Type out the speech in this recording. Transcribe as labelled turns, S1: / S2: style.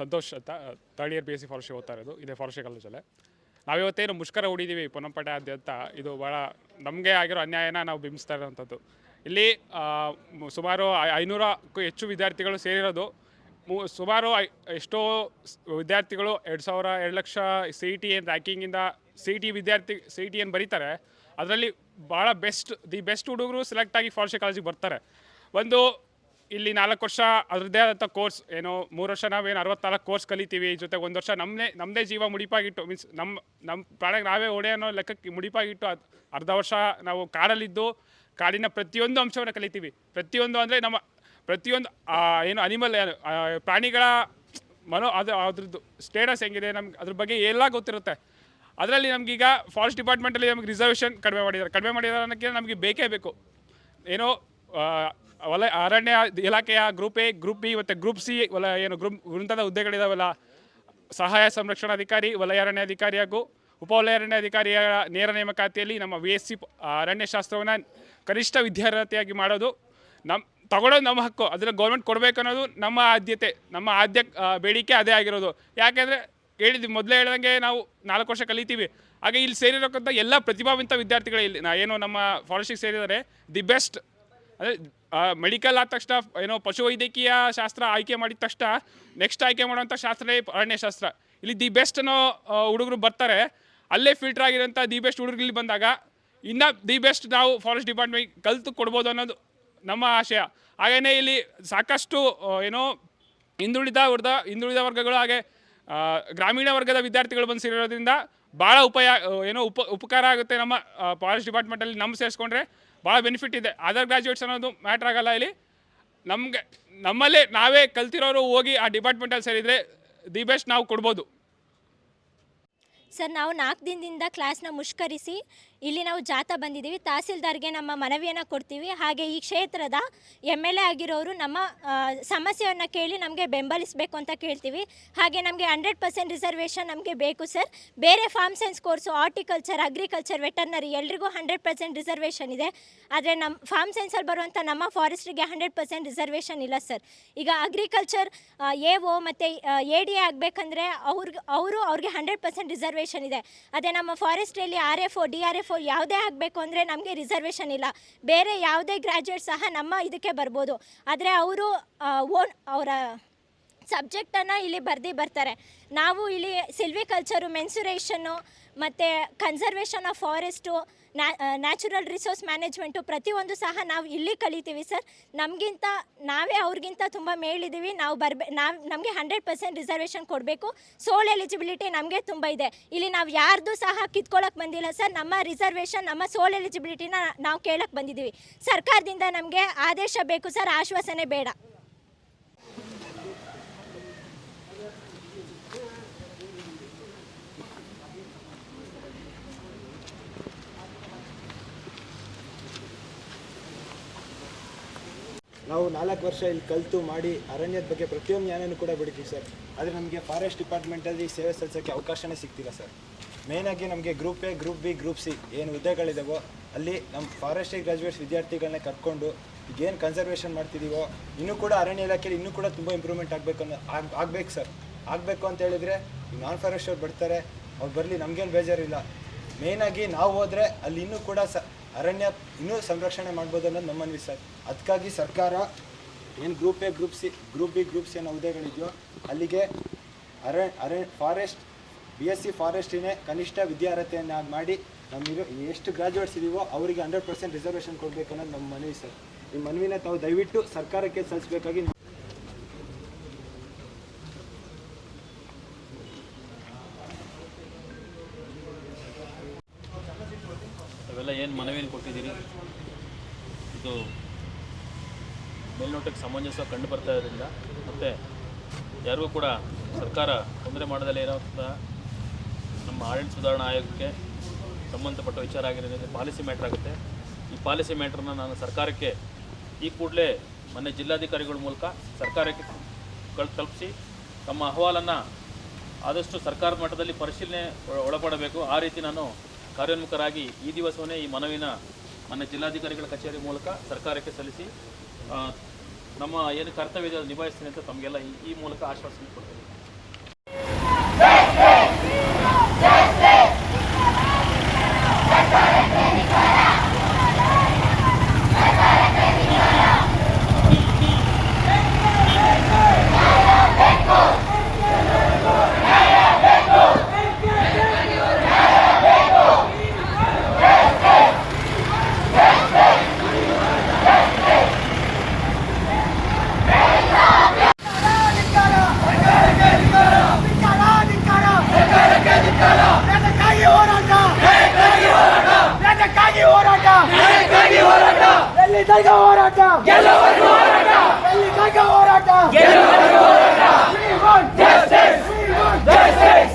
S1: ಸಂತೋಷ್ ಅಂತ third year B S C forestry ಓದ್ತಾ ಇರೋದು. ಇದೇ ಫಾರೆಸ್ಟ್ರಿ ಕಾಲೇಜಲ್ಲೇ. ನಾವಿವತ್ತೇನು ಮುಷ್ಕರ ಹೂಡಿದ್ದೀವಿ ಪೊನ್ನಂಪೇಟೆಯಾದ್ಯಂತ ಇದು ಭಾಳ ನಮಗೆ ಆಗಿರೋ ಅನ್ಯಾಯನ ನಾವು ಬಿಂಬಿಸ್ತಾ ಇರೋವಂಥದ್ದು. ಇಲ್ಲಿ ಸುಮಾರು ಐನೂರಕ್ಕೂ ಹೆಚ್ಚು ವಿದ್ಯಾರ್ಥಿಗಳು ಸೇರಿರೋದು. ಮೂ, ಸುಮಾರು ಎಷ್ಟೋ ವಿದ್ಯಾರ್ಥಿಗಳು ಎರಡು ಸಾವಿರ, ಎರಡು ಲಕ್ಷ ಸಿ ಇ ಟಿ ಏನು ರ್ಯಾಂಕಿಂಗಿಂದ ಸಿ ಇ ಟಿ ವಿದ್ಯಾರ್ಥಿ ಸಿ ಇ ಟಿ ಏನು ಬರೀತಾರೆ, ಅದರಲ್ಲಿ ಭಾಳ ಬೆಸ್ಟ್ ದಿ ಬೆಸ್ಟ್ ಹುಡುಗರು ಸೆಲೆಕ್ಟ್ ಆಗಿ ಫಾರೆಸ್ಟ್ರಿ ಕಾಲೇಜಿಗೆ ಬರ್ತಾರೆ. ಒಂದು ಇಲ್ಲಿ ನಾಲ್ಕು ವರ್ಷ ಅದರದ್ದೇ ಆದಂಥ ಕೋರ್ಸ್, ಏನು ಮೂರು ವರ್ಷ ನಾವೇನು ಅರವತ್ನಾಲ್ಕು ಕೋರ್ಸ್ ಕಲಿತೀವಿ ಜೊತೆಗೆ ಒಂದು ವರ್ಷ ನಮ್ಮದೇ ನಮ್ಮದೇ ಜೀವ ಮುಡಿಪಾಗಿಟ್ಟು ಮೀನ್ಸ್ ನಮ್ಮ ನಮ್ಮ ಪ್ರಾಣಕ್ಕೆ ನಾವೇ ಹೊಡೆ ಅನ್ನೋ ಲೆಕ್ಕಕ್ಕೆ ಮುಡಿಪಾಗಿಟ್ಟು ಅದು ಅರ್ಧ ವರ್ಷ ನಾವು ಕಾಡಲ್ಲಿದ್ದು, ಕಾಡಿನ ಪ್ರತಿಯೊಂದು ಅಂಶವನ್ನು ಕಲಿತೀವಿ. ಪ್ರತಿಯೊಂದು ಅಂದರೆ ನಮ್ಮ ಪ್ರತಿಯೊಂದು ಏನು ಅನಿಮಲ್ ಪ್ರಾಣಿಗಳ ಮನೋ, ಅದು ಅದ್ರದ್ದು ಸ್ಟೇಟಸ್ ಹೆಂಗಿದೆ, ನಮ್ಗೆ ಅದ್ರ ಬಗ್ಗೆ ಎಲ್ಲ ಗೊತ್ತಿರುತ್ತೆ. ಅದರಲ್ಲಿ ನಮಗೀಗ ಫಾರೆಸ್ಟ್ ಡಿಪಾರ್ಟ್ಮೆಂಟಲ್ಲಿ ನಮಗೆ ರಿಸರ್ವೇಷನ್ ಕಡಿಮೆ ಮಾಡಿದ್ದಾರೆ. ಕಡಿಮೆ ಮಾಡಿದ್ದಾರೆ ಅನ್ನೋಕ್ಕೆ ನಮಗೆ ಬೇಕೇ ಬೇಕು. ಏನೋ ಆ, ವಲ ಅರಣ್ಯ ಇಲಾಖೆಯ ಗ್ರೂಪ್ ಎ ಗ್ರೂಪ್ ಬಿ ಮತ್ತು ಗ್ರೂಪ್ ಸಿ ವಲ ಏನು ಗ್ರೂಪ್ ಮುಂತಾದ ಹುದ್ದೆಗಳಿದಾವಲ್ಲ ಸಹಾಯ ಸಂರಕ್ಷಣಾಧಿಕಾರಿ ವಲಯ ಅರಣ್ಯಾಧಿಕಾರಿ ಹಾಗೂ ಉಪವಲಯ ಅರಣ್ಯಾಧಿಕಾರಿಯ ನೇರ ನೇಮಕಾತಿಯಲ್ಲಿ ನಮ್ಮ ವಿ ಎಸ್ ಸಿ ಅರಣ್ಯಶಾಸ್ತ್ರವನ್ನು ಕನಿಷ್ಠ ವಿದ್ಯಾರ್ಹತೆಯಾಗಿ ಮಾಡೋದು ನಮ್ಮ ತಗೊಳ್ಳೋದು ನಮ್ಮ ಹಕ್ಕು. ಅದನ್ನು ಗೌರ್ಮೆಂಟ್ ಕೊಡಬೇಕು ಅನ್ನೋದು ನಮ್ಮ ಆದ್ಯತೆ. ನಮ್ಮ ಆದ್ಯ ಬೇಡಿಕೆ ಅದೇ ಆಗಿರೋದು. ಯಾಕೆಂದರೆ ಹೇಳಿದ್ವಿ ಮೊದಲೇ ಹೇಳ್ದಂಗೆ ನಾವು ನಾಲ್ಕು ವರ್ಷ ಕಲಿತೀವಿ. ಹಾಗೆ ಇಲ್ಲಿ ಸೇರಿರೋಕ್ಕಂಥ ಎಲ್ಲ ಪ್ರತಿಭಾವಂತ ವಿದ್ಯಾರ್ಥಿಗಳು ಇಲ್ಲಿ. ನಾ ಏನು ನಮ್ಮ ಫಾರೆಸ್ಟಿಗೆ ಸೇರಿದರೆ ದಿ ಬೆಸ್ಟ್ ಅಂದರೆ ಮೆಡಿಕಲ್ ಆದ ತಕ್ಷಣ, ಏನೋ ಪಶುವೈದ್ಯಕೀಯ ಶಾಸ್ತ್ರ ಆಯ್ಕೆ ಮಾಡಿದ ತಕ್ಷಣ ನೆಕ್ಸ್ಟ್ ಆಯ್ಕೆ ಮಾಡುವಂಥ ಶಾಸ್ತ್ರನೇ ಅರಣ್ಯಶಾಸ್ತ್ರ ಇಲ್ಲಿ ದಿ ಬೆಸ್ಟ್ ಅನ್ನೋ ಹುಡುಗರು ಬರ್ತಾರೆ. ಅಲ್ಲೇ ಫಿಲ್ಟರ್ ಆಗಿರೋಂಥ ದಿ ಬೆಸ್ಟ್ ಹುಡುಗರು ಇಲ್ಲಿ ಬಂದಾಗ, ಇನ್ನು ದಿ ಬೆಸ್ಟ್ ನಾವು ಫಾರೆಸ್ಟ್ ಡಿಪಾರ್ಟ್ಮೆಂಟ್ ಕಲ್ತು ಕೊಡ್ಬೋದು ಅನ್ನೋದು ನಮ್ಮ ಆಶಯ. ಹಾಗೆಯೇ ಇಲ್ಲಿ ಸಾಕಷ್ಟು ಏನೋ ಹಿಂದುಳಿದ ವರ್ಗ, ಹಿಂದುಳಿದ ವರ್ಗಗಳು ಹಾಗೆ ಗ್ರಾಮೀಣ ವರ್ಗದ ವಿದ್ಯಾರ್ಥಿಗಳು ಬಂದು ಸೇರಿರೋದ್ರಿಂದ ಭಾಳ ಉಪಯ ಏನೋ ಉಪ, ಉಪಕಾರ ಆಗುತ್ತೆ ನಮ್ಮ ಫಾರೆಸ್ಟ್ ಡಿಪಾರ್ಟ್ಮೆಂಟಲ್ಲಿ ನಮ್ಮ ಸೇರಿಸ್ಕೊಂಡ್ರೆ. ಭಾಳ ಬೆನಿಫಿಟ್ ಇದೆ. ಅದರ್ ಗ್ರಾಜ್ಯುಯೇಟ್ಸ್ ಅನ್ನೋದು ಮ್ಯಾಟ್ರ್ ಆಗಲ್ಲ ಇಲ್ಲಿ. ನಮಗೆ, ನಮ್ಮಲ್ಲೇ ನಾವೇ ಕಲ್ತಿರೋರು ಹೋಗಿ ಆ ಡಿಪಾರ್ಟ್ಮೆಂಟಲ್ಲಿ ಸೇರಿದರೆ ದಿ ಬೆಸ್ಟ್ ನಾವು ಕೊಡ್ಬೋದು.
S2: ಸರ್, ನಾವು ನಾಲ್ಕು ದಿನದಿಂದ ಕ್ಲಾಸ್ನ ಮುಷ್ಕರಿಸಿ ಇಲ್ಲಿ ನಾವು ಜಾಥಾ ಬಂದಿದ್ದೀವಿ. ತಹಸೀಲ್ದಾರ್ಗೆ ನಮ್ಮ ಮನವಿಯನ್ನು ಕೊಡ್ತೀವಿ. ಹಾಗೆ ಈ ಕ್ಷೇತ್ರದ ಎಂ ಎಲ್ ಎ ಆಗಿರೋರು ನಮ್ಮ ಸಮಸ್ಯೆಯನ್ನು ಕೇಳಿ ನಮಗೆ ಬೆಂಬಲಿಸಬೇಕು ಅಂತ ಕೇಳ್ತೀವಿ. ಹಾಗೆ ನಮಗೆ ಹಂಡ್ರೆಡ್ ಪರ್ಸೆಂಟ್ ರಿಸರ್ವೇಷನ್ ನಮಗೆ ಬೇಕು ಸರ್. ಬೇರೆ farm science course, horticulture, agriculture, veterinary ಎಲ್ರಿಗೂ ಹಂಡ್ರೆಡ್ ಪರ್ಸೆಂಟ್ ರಿಸರ್ವೇಷನ್ ಇದೆ. ಆದರೆ ನಮ್ಮ ಫಾರ್ಮ್ ಸೈನ್ಸಲ್ಲಿ ಬರುವಂಥ ನಮ್ಮ ಫಾರೆಸ್ಟ್ರಿಗೆ ಹಂಡ್ರೆಡ್ ಪರ್ಸೆಂಟ್ ರಿಸರ್ವೇಷನ್ ಇಲ್ಲ ಸರ್. ಈಗ ಅಗ್ರಿಕಲ್ಚರ್ ಎ ಒ ಮತ್ತು ಎ ಡಿ ಎ ಆಗಬೇಕಂದ್ರೆ ಅವ್ರಿಗೆ, ಅವರು ಅವ್ರಿಗೆ ಹಂಡ್ರೆಡ್ ಪರ್ಸೆಂಟ್ ರಿಸರ್ವೇಷನ್ ಇದೆ. ಅದೇ ನಮ್ಮ ಫಾರೆಸ್ಟ್ರಿಯಲ್ಲಿ R F O, D R F O ಯಾವುದೇ ಆಗಬೇಕು ಅಂದರೆ ನಮಗೆ ರಿಸರ್ವೇಷನ್ ಇಲ್ಲ. ಬೇರೆ ಯಾವುದೇ ಗ್ರ್ಯಾಜುಯೇಟ್ ಸಹ ನಮ್ಮ ಇದಕ್ಕೆ ಬರ್ಬೋದು. ಆದರೆ ಅವರು ಓನ್ ಅವರ ಸಬ್ಜೆಕ್ಟನ್ನು ಇಲ್ಲಿ ಬರ್ದು ಬರ್ತಾರೆ. ನಾವು ಇಲ್ಲಿ ಸಿಲ್ವಿಕಲ್ಚರು ಮೆನ್ಸುರೇಷನ್ನು ಮತ್ತು conservation of forest natural resource management ಪ್ರತಿಯೊಂದು ಸಹ ನಾವು ಇಲ್ಲಿ ಕಲಿತೀವಿ ಸರ್ ನಮಗಿಂತ ನಾವೇ ಅವ್ರಿಗಿಂತ ತುಂಬ ಮೇಲಿದ್ದೀವಿ. ನಾವು ಬರ್ಬೇ, ನಾವು, ನಮಗೆ ಹಂಡ್ರೆಡ್ ಪರ್ಸೆಂಟ್ ರಿಸರ್ವೇಷನ್ ಕೊಡಬೇಕು. ಸೋಲ್ ಎಲಿಜಿಬಿಲಿಟಿ ನಮಗೆ ತುಂಬ ಇದೆ. ಇಲ್ಲಿ ನಾವು ಯಾರ್ದು ಸಹ ಕಿತ್ಕೊಳ್ಳೋಕೆ ಬಂದಿಲ್ಲ ಸರ್ ನಮ್ಮ ರಿಸರ್ವೇಷನ್ ನಮ್ಮ ಸೋಲ್ ಎಲಿಜಿಬಿಲಿಟಿನ ನಾವು ಕೇಳಕ್ಕೆ ಬಂದಿದ್ದೀವಿ. ಸರ್ಕಾರದಿಂದ ನಮಗೆ ಆದೇಶ ಬೇಕು ಸರ್ ಆಶ್ವಾಸನೆ ಬೇಡ.
S3: ನಾವು ನಾಲ್ಕು ವರ್ಷ ಇಲ್ಲಿ ಕಲಿತು ಮಾಡಿ ಅರಣ್ಯದ ಬಗ್ಗೆ ಪ್ರತಿಯೊಂದು ಜ್ಞಾನನೂ ಕೂಡ ಬಿಡ್ತೀವಿ ಸರ್. ಆದರೆ ನಮಗೆ ಫಾರೆಸ್ಟ್ ಡಿಪಾರ್ಟ್ಮೆಂಟಲ್ಲಿ ಸೇವೆ ಸಲ್ಲಿಸೋಕ್ಕೆ ಅವಕಾಶವೇ ಸಿಗ್ತಿಲ್ಲ ಸರ್. ಮೇಯ್ನಾಗಿ ನಮಗೆ group A group B group C ಏನು ಹುದ್ದೆಗಳಿದಾವೋ ಅಲ್ಲಿ ನಮ್ಮ ಫಾರೆಸ್ಟ್ರಿ ಗ್ರಾಜುಯೇಟ್ಸ್ ವಿದ್ಯಾರ್ಥಿಗಳನ್ನ ಕರ್ಕೊಂಡು ಈಗೇನು ಕನ್ಸರ್ವೇಷನ್ ಮಾಡ್ತಿದ್ದೀವೋ ಇನ್ನೂ ಕೂಡ ಅರಣ್ಯ ಇಲಾಖೆಯಲ್ಲಿ ಇನ್ನೂ ಕೂಡ ತುಂಬ ಇಂಪ್ರೂವ್ಮೆಂಟ್ ಆಗಬೇಕು ಅನ್ನೋ ಆಗ್ ಆಗ್ಬೇಕು ಸರ್. ಆಗಬೇಕು ಅಂತ ಹೇಳಿದರೆ ನಾನ್ ಫಾರೆಸ್ಟ್ ಅವ್ರು ಬರ್ತಾರೆ. ಅವ್ರು ಬರಲಿ ನಮಗೇನು ಬೇಜಾರಿಲ್ಲ. ಮೇಯ್ನಾಗಿ ನಾವು ಹೋದರೆ ಅಲ್ಲಿ ಇನ್ನೂ ಕೂಡ ಸ ಅರಣ್ಯ ಇನ್ನೂ ಸಂರಕ್ಷಣೆ ಮಾಡ್ಬೋದು ಅನ್ನೋದು ನಮ್ಮ ಮನವಿ ಸರ್ ಅದಕ್ಕಾಗಿ ಸರ್ಕಾರ ಏನು group A group C group B group C ಅನ್ನೋ ಹುದ್ದೆಗಳಿದೆಯೋ ಅಲ್ಲಿಗೆ ಅರೆ ಅರಣ್ಯ ಫಾರೆಸ್ಟ್ ಬಿ ಎಸ್ ಸಿ ಫಾರೆಸ್ಟಿನೇ ಕನಿಷ್ಠ ವಿದ್ಯಾರ್ಹತೆಯನ್ನು ಮಾಡಿ ನಮಗೆ ಎಷ್ಟು ಗ್ರಾಜುಯೇಟ್ಸ್ ಇದೀವೋ ಅವರಿಗೆ ಹಂಡ್ರೆಡ್ ಪರ್ಸೆಂಟ್ ರಿಸರ್ವೇಷನ್ ಕೊಡಬೇಕನ್ನೋದು ನಮ್ಮ ಮನವಿ ಸರ್. ಈ ಮನವಿನ ತಾವು ದಯವಿಟ್ಟು ಸರ್ಕಾರಕ್ಕೆ ಸಲ್ಲಿಸಬೇಕಾಗಿ
S4: ಏನು ಮನವಿಯನ್ನು ಕೊಟ್ಟಿದ್ದೀರಿ? ಇದು ಮೇಲ್ನೋಟಕ್ಕೆ ಸಮಂಜಸ ಕಂಡು ಬರ್ತಾ ಇರೋದ್ರಿಂದ ಮತ್ತು ಯಾರಿಗೂ ಕೂಡ ಸರ್ಕಾರ ತೊಂದರೆ ಮಾಡದಲ್ಲೇ ಇರೋಂಥ ನಮ್ಮ ಆಡಳಿತ ಸುಧಾರಣಾ ಆಯೋಗಕ್ಕೆ ಸಂಬಂಧಪಟ್ಟ ವಿಚಾರ ಆಗಿರೋದ್ರಿಂದ ಪಾಲಿಸಿ ಮ್ಯಾಟ್ರ್ ಆಗುತ್ತೆ. ಈ ಪಾಲಿಸಿ ಮ್ಯಾಟ್ರನ್ನ ನಾನು ಸರ್ಕಾರಕ್ಕೆ ಈ ಕೂಡಲೇ ಮೊನ್ನೆ ಜಿಲ್ಲಾಧಿಕಾರಿಗಳ ಮೂಲಕ ಸರ್ಕಾರಕ್ಕೆ ತಲುಪಿಸಿ ತಮ್ಮ ಅಹವಾಲನ್ನು ಆದಷ್ಟು ಸರ್ಕಾರದ ಮಟ್ಟದಲ್ಲಿ ಪರಿಶೀಲನೆ ಒಳ- ಒಳಪಡಬೇಕು. ಆ ರೀತಿ ನಾನು ಕಾರ್ಯೋನ್ಮುಖರಾಗಿ ಈ ದಿವಸವನ್ನೇ ಈ ಮನವಿನ ನನ್ನ ಜಿಲ್ಲಾಧಿಕಾರಿಗಳ ಕಚೇರಿ ಮೂಲಕ ಸರ್ಕಾರಕ್ಕೆ ಸಲ್ಲಿಸಿ ನಮ್ಮ ಏನು ಕರ್ತವ್ಯ ಇದೆ ನಿಭಾಯಿಸ್ತೀನಿ ಅಂತ ತಮಗೆಲ್ಲ ಈ ಮೂಲಕ ಆಶ್ವಾಸನೆ ಕೊಡ್ತೀನಿ
S3: ಎಲ್ಲಿ ತನಕ ಹೋರಾಟ ಗೆಲ್ಲುವವರೆಗೂ ಹೋರಾಟ ಎಲ್ಲಿ ತನಕ ಹೋರಾಟ ಗೆಲ್ಲುವವರೆಗೂ ಹೋರಾಟ we want justice we want justice